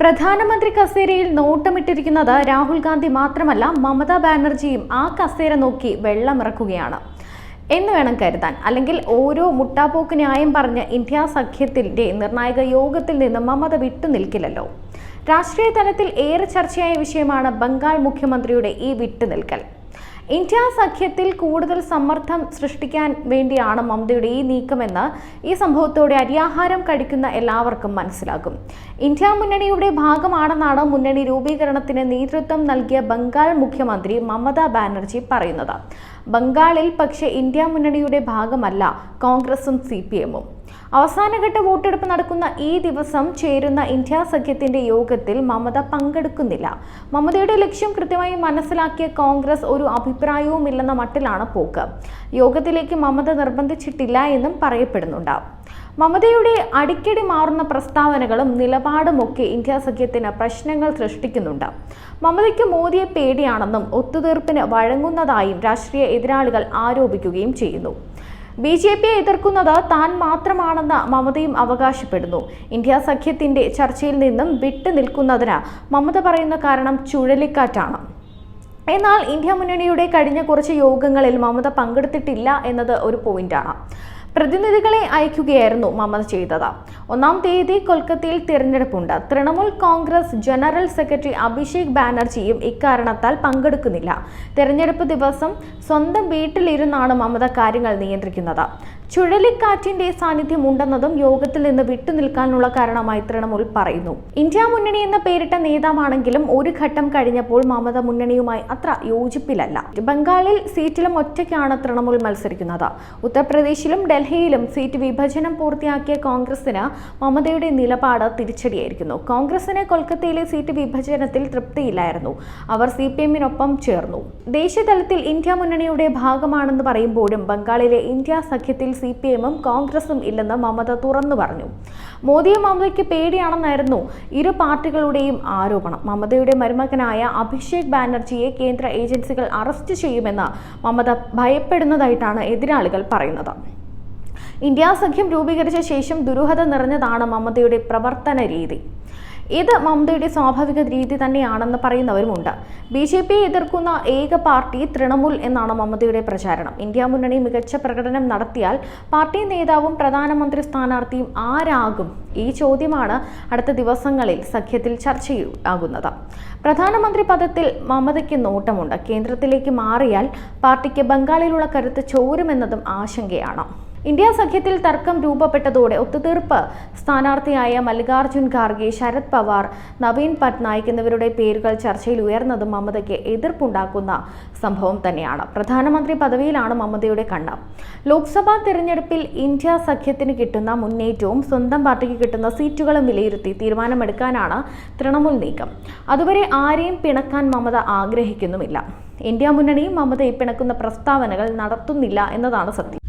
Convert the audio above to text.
പ്രധാനമന്ത്രി കസേരയിൽ നോട്ടമിട്ടിരിക്കുന്നത് രാഹുൽ ഗാന്ധി മാത്രമല്ല മമതാ ബാനർജിയും ആ കസേര നോക്കി വെള്ളമിറക്കുകയാണ്. എന്ന് വേണം കരുതാൻ. അല്ലെങ്കിൽ ഓരോ മുട്ടാപ്പോക്ക് ന്യായം പറഞ്ഞ് ഇന്ത്യ സഖ്യത്തിന്റെ നിർണായക യോഗത്തിൽ നിന്ന് മമത വിട്ടുനിൽക്കില്ലല്ലോ രാഷ്ട്രീയ തലത്തിൽ ഏറെ ചർച്ചയായ വിഷയമാണ് ബംഗാൾ മുഖ്യമന്ത്രിയുടെ ഈ വിട്ടുനിൽക്കൽ. ഇന്ത്യ സഖ്യത്തിൽ കൂടുതൽ സമ്മർദ്ദം സൃഷ്ടിക്കാൻ വേണ്ടിയാണ് മമതയുടെ ഈ നീക്കമെന്ന് ഈ സംഭവത്തോടെ അരിയാഹാരം കഴിക്കുന്ന എല്ലാവർക്കും മനസ്സിലാകും. ഇന്ത്യ മുന്നണിയുടെ ഭാഗമാണെന്നാണ് മുന്നണി രൂപീകരണത്തിന് നേതൃത്വം നൽകിയ ബംഗാൾ മുഖ്യമന്ത്രി മമതാ ബാനർജി പറയുന്നത്. ബംഗാളിൽ പക്ഷേ ഇന്ത്യ മുന്നണിയുടെ ഭാഗമല്ല കോൺഗ്രസും സി പി എമ്മും. അവസാനഘട്ട വോട്ടെടുപ്പ് നടക്കുന്ന ഈ ദിവസം ചേരുന്ന ഇന്ത്യ സഖ്യത്തിന്റെ യോഗത്തിൽ മമത പങ്കെടുക്കുന്നില്ല. മമതയുടെ ലക്ഷ്യം കൃത്യമായി മനസ്സിലാക്കിയ കോൺഗ്രസ് ഒരു അഭിപ്രായവുമില്ലെന്ന മട്ടിലാണ് പോക്ക്. യോഗത്തിലേക്ക് മമത നിർബന്ധിച്ചിട്ടില്ല എന്നും പറയപ്പെടുന്നുണ്ട്. മമതയുടെ അടിക്കടി മാറുന്ന പ്രസ്താവനകളും നിലപാടുമൊക്കെ ഇന്ത്യ സഖ്യത്തിന് പ്രശ്നങ്ങൾ സൃഷ്ടിക്കുന്നുണ്ട്. മമതയ്ക്ക് മോദിയെ പേടിയാണെന്നും ഒത്തുതീർപ്പിന് വഴങ്ങുന്നതായും രാഷ്ട്രീയ എതിരാളികൾ ആരോപിക്കുകയും ചെയ്യുന്നു. ബി ജെ പിയെ എതിർക്കുന്നത് താൻ മാത്രമാണെന്ന് മമതയും അവകാശപ്പെടുന്നു. ഇന്ത്യ സഖ്യത്തിന്റെ ചർച്ചയിൽ നിന്നും വിട്ടു നിൽക്കുന്നതിന് മമത പറയുന്ന കാരണം ചുഴലിക്കാറ്റാണ്. എന്നാൽ ഇന്ത്യ മുന്നണിയുടെ കഴിഞ്ഞ കുറച്ച് യോഗങ്ങളിൽ മമത പങ്കെടുത്തിട്ടില്ല എന്നത് ഒരു പോയിന്റാണ് പ്രതിനിധികളെ അയക്കുകയായിരുന്നു മമത ചെയ്തത്. ഒന്നാം തീയതി കൊൽക്കത്തയിൽ തിരഞ്ഞെടുപ്പുണ്ട്. തൃണമൂൽ കോൺഗ്രസ് ജനറൽ സെക്രട്ടറി അഭിഷേക് ബാനർജിയും ഇക്കാരണത്താൽ പങ്കെടുക്കുന്നില്ല. തിരഞ്ഞെടുപ്പ് ദിവസം സ്വന്തം വീട്ടിലിരുന്നാണ് മമത കാര്യങ്ങൾ നിയന്ത്രിക്കുന്നത്. ചുഴലിക്കാറ്റിന്റെ സാന്നിധ്യം ഉണ്ടെന്നതും യോഗത്തിൽ നിന്ന് വിട്ടുനിൽക്കാനുള്ള കാരണമായി തൃണമൂൽ പറയുന്നു. ഇന്ത്യ മുന്നണി എന്ന പേരിട്ട നേതാവാണെങ്കിലും ഒരു ഘട്ടം കഴിഞ്ഞപ്പോൾ മമത മുന്നണിയുമായി അത്ര യോജിപ്പിലല്ല. ബംഗാളിൽ സീറ്റിലും ഒറ്റയ്ക്കാണ് തൃണമൂൽ മത്സരിക്കുന്നത്. ഉത്തർപ്രദേശിലും ഡൽഹിയിലും സീറ്റ് വിഭജനം പൂർത്തിയാക്കിയ കോൺഗ്രസിന് മമതയുടെ നിലപാട് തിരിച്ചടിയായിരിക്കുന്നു. കോൺഗ്രസിന് കൊൽക്കത്തയിലെ സീറ്റ് വിഭജനത്തിൽ തൃപ്തിയില്ലായിരുന്നു. അവർ സി പി എമ്മിനൊപ്പം ചേർന്നു. ദേശീയതലത്തിൽ ഇന്ത്യ മുന്നണിയുടെ ഭാഗമാണെന്ന് പറയുമ്പോഴും ബംഗാളിലെ ഇന്ത്യ സഖ്യത്തിൽ സി പി എമ്മും കോൺഗ്രസും ഇല്ലെന്ന് മമത തുറന്നു പറഞ്ഞു. മോദിയെ മമതയ്ക്ക് പേടിയാണെന്നായിരുന്നു ഇരു പാർട്ടികളുടെയും ആരോപണം. മമതയുടെ മരുമകനായ അഭിഷേക് ബാനർജിയെ കേന്ദ്ര ഏജൻസികൾ അറസ്റ്റ് ചെയ്യുമെന്ന് മമത ഭയപ്പെടുന്നതായിട്ടാണ് എതിരാളികൾ പറയുന്നത്. ഇന്ത്യ സഖ്യം രൂപീകരിച്ച ശേഷം ദുരൂഹത നിറഞ്ഞതാണ് മമതയുടെ പ്രവർത്തന രീതി. ഇത് മമതയുടെ സ്വാഭാവിക രീതി തന്നെയാണെന്ന് പറയുന്നവരുമുണ്ട്. ബി ജെ പിയെ എതിർക്കുന്ന ഏക പാർട്ടി തൃണമൂൽ എന്നാണ് മമതയുടെ പ്രചാരണം. ഇന്ത്യ മുന്നണി മികച്ച പ്രകടനം നടത്തിയാൽ പാർട്ടി നേതാവും പ്രധാനമന്ത്രി സ്ഥാനാർത്ഥിയും ആരാകും? ഈ ചോദ്യമാണ് അടുത്ത ദിവസങ്ങളിൽ സഖ്യത്തിൽ ചർച്ചയാകുന്നത് പ്രധാനമന്ത്രി പദത്തിൽ മമതയ്ക്ക് നോട്ടമുണ്ട്. കേന്ദ്രത്തിലേക്ക് മാറിയാൽ പാർട്ടിക്ക് ബംഗാളിലുള്ള കരുത്ത് ചോരുമെന്നതും ആശങ്കയാണ്. ഇന്ത്യ സഖ്യത്തിൽ തർക്കം രൂപപ്പെട്ടതോടെ ഒത്തുതീർപ്പ്. സ്ഥാനാർത്ഥിയായ മല്ലികാർജുൻ ഖാർഗെ ശരത് പവാർ നവീൻ പട്നായിക് എന്നിവരുടെ പേരുകൾ ചർച്ചയിൽ ഉയർന്നതും മമതയ്ക്ക് എതിർപ്പുണ്ടാക്കുന്ന സംഭവം തന്നെയാണ്. പ്രധാനമന്ത്രി പദവിയിലാണ് മമതയുടെ കണ്ണ്. ലോക്സഭാ തിരഞ്ഞെടുപ്പിൽ ഇന്ത്യ സഖ്യത്തിന് കിട്ടുന്ന മുന്നേറ്റവും സ്വന്തം പാർട്ടിക്ക് കിട്ടുന്ന സീറ്റുകളും വിലയിരുത്തി തീരുമാനമെടുക്കാനാണ് തൃണമൂൽ നീക്കം. അതുവരെ ആരെയും പിണക്കാൻ മമത ആഗ്രഹിക്കുന്നുമില്ല. ഇന്ത്യ മുന്നണിയും മമതയെ പിണക്കുന്ന പ്രസ്താവനകൾ നടത്തുന്നില്ല എന്നതാണ് സത്യം.